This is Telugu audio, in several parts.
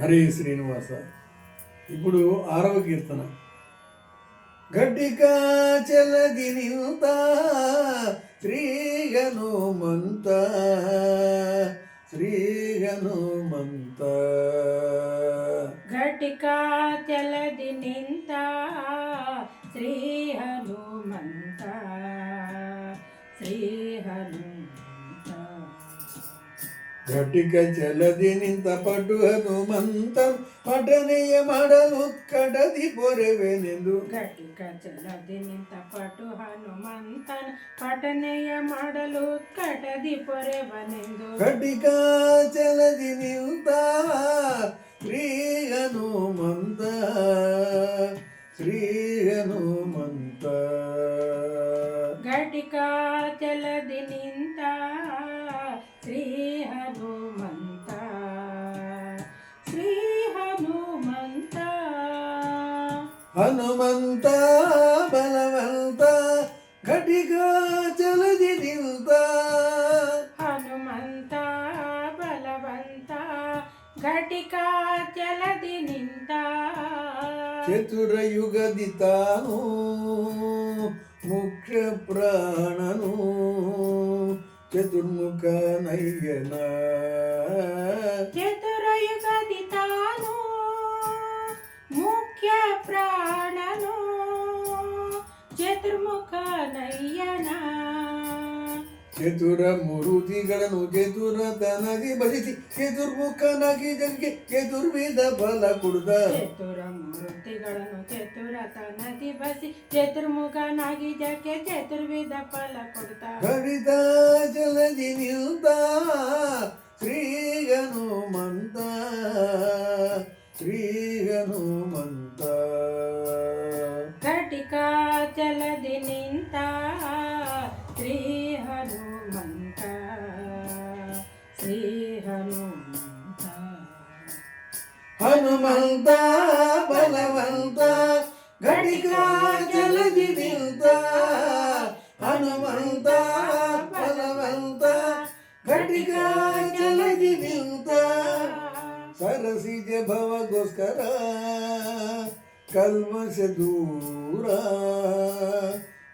హరే శ్రీనివాస. ఇప్పుడు ఆరవ కీర్తన. గడ్డికా చెలగినింత శ్రీగను మంత శ్రీగను మంత. గడ్డికా చెలది శ్రీ హనుమంత గట్టిక చల్లది నింత పటు హనుమంతం పఠనీయ మడను కడది పొరవెనెందు గట్టిక చల్లది నింత పటు హనుమంతన్ పఠనీయ మడలు కడది పొరవనెందు గట్టిక చల్లది నింత శ్రీ హనుమంత శ్రీ హను ಹನುಮಂತ ಬಲವಂತ ಘಟಿಕ ಚಲದಿ ನಿಂತ ಹನುಮಂತ ಬಲವಂತ ಘಟಿಕ ಚಲದಿ ನಿಂತ ಚತುರಯುಗದಿ ತಾನು ಮುಖ್ಯ ಪ್ರಾಣನು ಚತುರ್ಮುಖ ನಯ್ಯನ ಚತುರಯುಗದಿ ತಾನು ಮುಖ್ಯ ಪ್ರಾಣನು ಚತುರ್ಮುಖ ನಯ್ಯನ ಚತುರ ಮುರುತಿಗಳನ್ನು ಚತುರ ತನದಿ ಬದಿಸಿ ಚತುರ್ಮುಖನಾಗಿ ಜಗಕ್ಕೆ ಚತುರ್ವಿಧ ಫಲ ಕೊಡುದ ಚತುರ ಮೂರ್ತಿಗಳನ್ನು ಚತುರತ ನದಿ ಬಸಿ ಚತುರ್ಮುಖನಾಗಿ ಜಕ್ಕೆ ಚತುರ್ವಿಧ ಫಲ ಕೊಡ್ತಾ ಗಣಿತ ಜಲದಿ ನಿಲ್ತ ಶ್ರೀ ಹನುಮಂತ ಹನುಮಂತ ಬಲವಂತ ಘಟಿಕ ಜಲದಿ ನಿಲ್ತ ಹನುಮಂತ ಬಲವಂತ ಘಟಿಕ ಜಲದಿ ನಿಲ್ತ ಸರಸಿಜ ಭವಗೋಸ್ಕರ ಕಲ್ಮಶ ದೂರ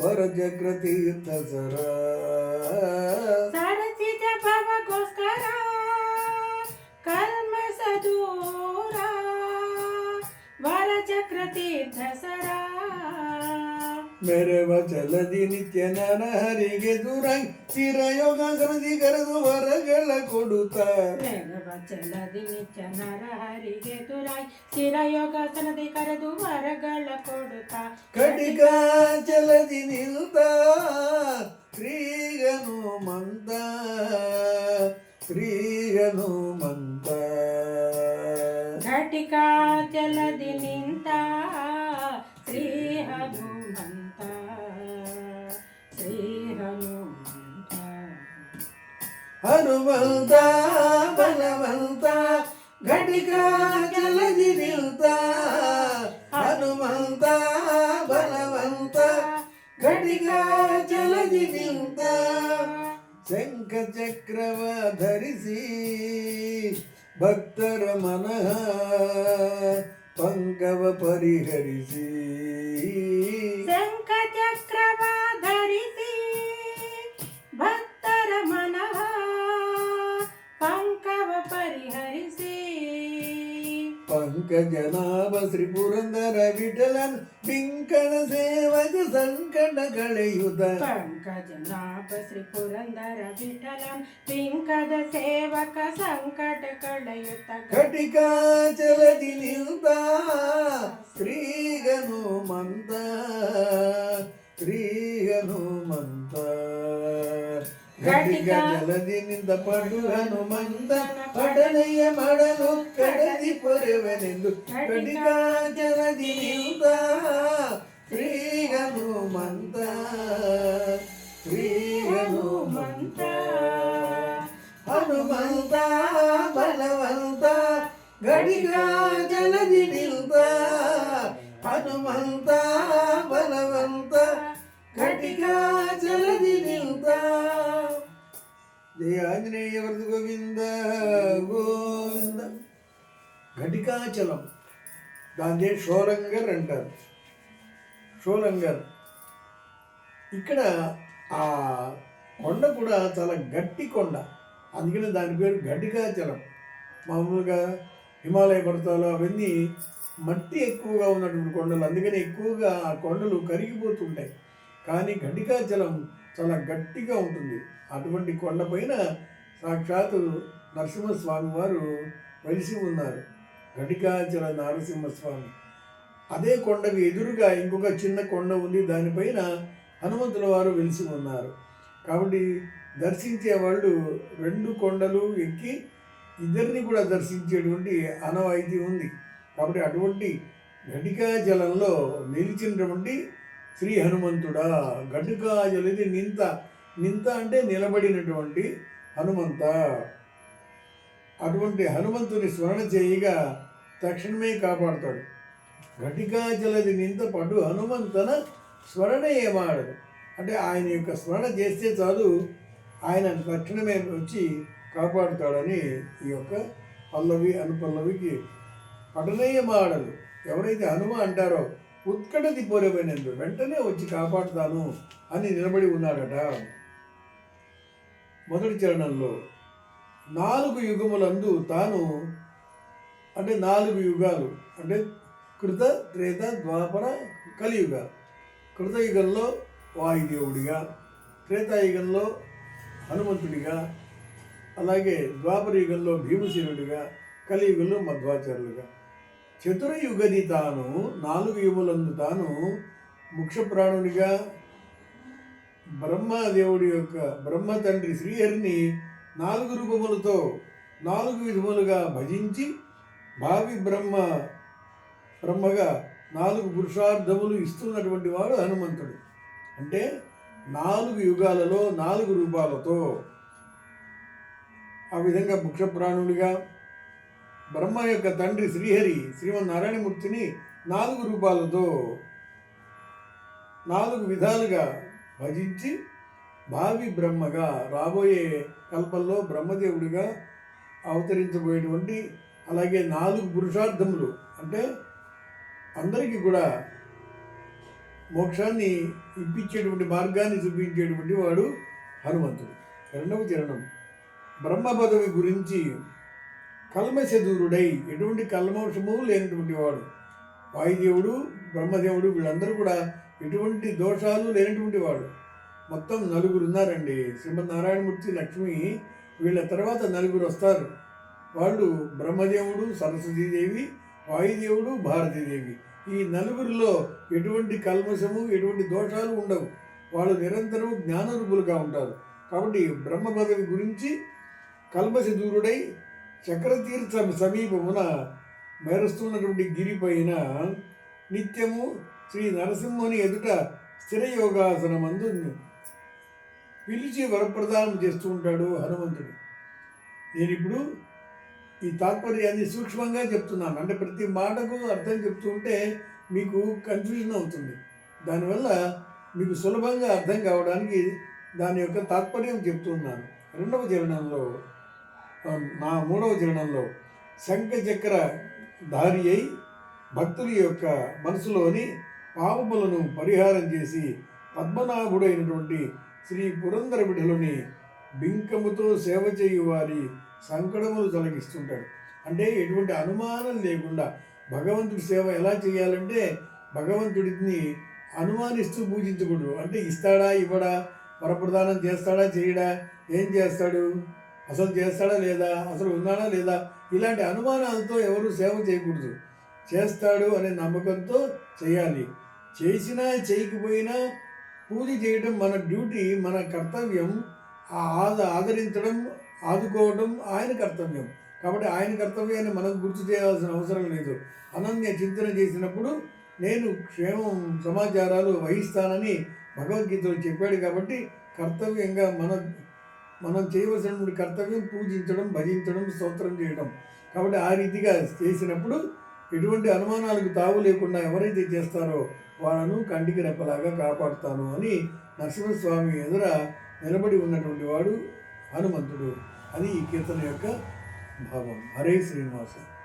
ವರಜಗ್ರ ತೀರ್ಥ ಸರ ಸರಸಿದ ಭವಗೋಸ್ಕರ ಕಲ್ಮಸ ದೂರ वरचक्रतीर्थ सरा मेरव चलदि ನಿತ್ಯ ಹರಿಗೆ ದುರಂಗಿರ ಯೋಗ ಸರದಿ ಕರೆದು ವರಗಳ ಕೊಡುತ್ತ. ಮೇರವ ಚಲದಿ ನಿತ್ಯ ಹರಿಗೆ ದುರಂಗಿ ಚಿರ ಯೋಗ ಸರದಿ ಕರೆದು ವರಗಳ ಕೊಡುತ್ತ. ಕಡಿಕ ಚಲದಿ ನಿಲ್ತ ಶ್ರೀಗನು ಮಂದ ಶ್ರೀಗನು ಮಂದ. ಘಟಿಕ ಹನುಮಂತ ಬಲವಂತ ಘಟಿಕ ಚಲದಿ ನಿಲ್ತ ಹನುಮಂತ ಬಲವಂತ ಘಟಿಕ ಚಲದಿ ನಿಲ್ತ ಶಂಖ ಚಕ್ರವ ಧರಿಸಿ ಭಕ್ತರ ಮನಃ ಪಂಕವ ಪರಿಹರಿಸಿ లంక జనాభ శ్రీపురందర విఠలన్ పింకణ సేవక సంకట కళయుత లంక జనాభ శ్రీపురందర విఠలన్ పింకద సేవక సంకట కళయుత కటికాచలది నిలుత శ్రీగను మంత శ్రీగను మంత ಘಟಿಕ ಜಲದಿ ನಿಂತ ಪಡು ಹನುಮಂತ ಪಡನೆಯ ಮಾಡಲು ಕಡದಿ ಪೊರೆವನೆಂದು ಘಟಿಕ ಜಲದಿ ನಿಂದ ಶ್ರೀ ಹನುಮಂತ ಶ್ರೀ ಹನುಮಂತ ಹನುಮಂತ ಬಲವಂತ, ಗಡಿಗ ಜಲದಿ ನಿಂತ ಹನುಮಂತ, ಬಲವಂತ, ಗಡಿಗ శ్రీ ఆంజనేయ వరద గోవింద గోవింద. ఘటికాచలం. దాన్ని షోలంగర్ అంటారు. షోలంగర్. ఇక్కడ ఆ కొండ కూడా చాలా గట్టి కొండ. అందుకనే దాని పేరు ఘటికాచలం. మామూలుగా హిమాలయ పర్వతాలు అవన్నీ మట్టి ఎక్కువగా ఉన్నటువంటి కొండలు. అందుకని ఎక్కువగా ఆ కొండలు కరిగిపోతుంటాయి. కానీ ఘటికాచలం చాలా గట్టిగా ఉంటుంది. అటువంటి కొండపైన సాక్షాత్తు నరసింహస్వామి వారు వెలిసి ఉన్నారు. ఘటికాచల నరసింహస్వామి. అదే కొండకు ఎదురుగా ఇంకొక చిన్న కొండ ఉంది. దానిపైన హనుమంతుల వారు వెలిసి ఉన్నారు. కాబట్టి దర్శించే వాళ్ళు రెండు కొండలు ఎక్కి ఇద్దరిని కూడా దర్శించేటువంటి అనవాయితీ ఉంది. కాబట్టి అటువంటి ఘటికా జలంలో నిలిచినటువంటి శ్రీ హనుమంతుడా ఘటికా నింత నింత అంటే నిలబడినటువంటి హనుమంత. అటువంటి హనుమంతుని స్మరణ చేయగా తక్షణమే కాపాడుతాడు. గటికాజలది నింత పడు హనుమంతన స్మరణ ఏమాడదు అంటే ఆయన యొక్క స్మరణ చేస్తే చాలు ఆయన తక్షణమే వచ్చి కాపాడుతాడని ఈ యొక్క పల్లవి అనుపల్లవికి పడనేయమాడదు ఎవరైతే హనుమ అంటారో ఉత్కటది పోరమైనందు వెంటనే వచ్చి కాపాడుతాను అని నిలబడి ఉన్నాడట. మొదటి చరణంలో నాలుగు యుగములందు తాను అంటే నాలుగు యుగాలు అంటే కృత త్రేత ద్వాపర కలియుగ. కృతయుగంలో వాయుదేవుడిగా త్రేతాయుగంలో హనుమంతుడిగా అలాగే ద్వాపర యుగంలో భీమసేనుడిగా కలియుగంలో మధ్వాచార్యులుగా. చతురయుగది తాను నాలుగు యుగములందు తాను ముఖ్య ప్రాణునిగా బ్రహ్మదేవుడి యొక్క బ్రహ్మ తండ్రి శ్రీహరిని నాలుగు రూపములతో నాలుగు విధములుగా భజించి భావి బ్రహ్మ బ్రహ్మగా నాలుగు పురుషార్థములు ఇస్తున్నటువంటి వాడు హనుమంతుడు. అంటే నాలుగు యుగాలలో నాలుగు రూపాలతో ఆ విధంగా ముఖ్య ప్రాణుడిగా బ్రహ్మ యొక్క తండ్రి శ్రీహరి శ్రీమన్నారాయణమూర్తిని నాలుగు రూపాలతో నాలుగు విధాలుగా భజించి భావి బ్రహ్మగా రాబోయే కల్పంలో బ్రహ్మదేవుడిగా అవతరించబోయేటువంటి అలాగే నాలుగు పురుషార్థములు. అంటే అందరికీ కూడా మోక్షాన్ని ఇప్పించేటువంటి మార్గాన్ని చూపించేటువంటి వాడు హనుమంతుడు. రెండవ చరణం. బ్రహ్మ పదవి గురించి కల్మశదూరుడై ఎటువంటి కల్మషము లేనటువంటి వాడు. వాయుదేవుడు బ్రహ్మదేవుడు వీళ్ళందరూ కూడా ఎటువంటి దోషాలు లేనటువంటి వాడు. మొత్తం నలుగురు ఉన్నారండి. శ్రీమన్నారాయణమూర్తి లక్ష్మి వీళ్ళ తర్వాత నలుగురు వస్తారు. వాళ్ళు బ్రహ్మదేవుడు సరస్వతీదేవి వాయుదేవుడు భారతీదేవి. ఈ నలుగురిలో ఎటువంటి కల్మషము ఎటువంటి దోషాలు ఉండవు. వాళ్ళు నిరంతరం జ్ఞానరూపులుగా ఉంటారు. కాబట్టి బ్రహ్మ పదవి గురించి కల్మశ దూరుడై చక్రతీర్థ సమీపమున మెరుస్తున్నటువంటి గిరిపైన నిత్యము శ్రీ నరసింహుని ఎదుట స్థిర యోగాసనమందు పిలిచి వరప్రదానం చేస్తూ ఉంటాడు హనుమంతుడు. నేను ఇప్పుడు ఈ తాత్పర్యాన్ని సూక్ష్మంగా చెప్తున్నాను. అంటే ప్రతి మాటకు అర్థం చెప్తూ ఉంటే మీకు కన్ఫ్యూజన్ అవుతుంది. దానివల్ల మీకు సులభంగా అర్థం కావడానికి దాని యొక్క తాత్పర్యం చెప్తున్నాను రెండవ చరణంలో నా మూడవ చరణంలో శంఖ చక్ర అయి భక్తుల యొక్క మనసులోని పాపములను పరిహారం చేసి పద్మనాభుడైనటువంటి శ్రీ పురంధర బిడ్డలని బింకముతో సేవ చేయు వారి సంకటములు తొలగిస్తుంటాడు. అంటే ఎటువంటి అనుమానం లేకుండా భగవంతుడి సేవ ఎలా చేయాలంటే భగవంతుడిని అనుమానిస్తూ పూజించకూడదు అంటే ఇస్తాడా ఇవ్వడా వరప్రదానం చేస్తాడా చేయడా ఏం చేస్తాడు? అసలు చేస్తాడా లేదా? అసలు ఉన్నాడా లేదా? ఇలాంటి అనుమానాలతో ఎవరు సేవ చేయకూడదు. చేస్తాడు అనే నమ్మకంతో చేయాలి. చేసినా చేయకపోయినా పూజ చేయడం మన డ్యూటీ మన కర్తవ్యం. ఆ ఆద ఆదరించడం ఆదుకోవడం ఆయన కర్తవ్యం. కాబట్టి ఆయన కర్తవ్యాన్ని మనం గుర్తు చేయాల్సిన అవసరం లేదు. అనన్య చింతన చేసినప్పుడు నేను క్షేమం సమాచారాలు వహిస్తానని భగవద్గీతలో చెప్పాడు కాబట్టి కర్తవ్యంగా మన మనం చేయవలసినటువంటి కర్తవ్యం పూజించడం భజించడం స్తోత్రం చేయడం. కాబట్టి ఆ రీతిగా చేసినప్పుడు ఎటువంటి అనుమానాలకు తావు లేకుండా ఎవరైతే చేస్తారో వాళ్ళను కంటికి రెప్పలాగా కాపాడుతాను అని నరసింహస్వామి ఎదుర నిలబడి ఉన్నటువంటి వాడు హనుమంతుడు. అది ఈ కీర్తన యొక్క భావం. హరే శ్రీనివాస.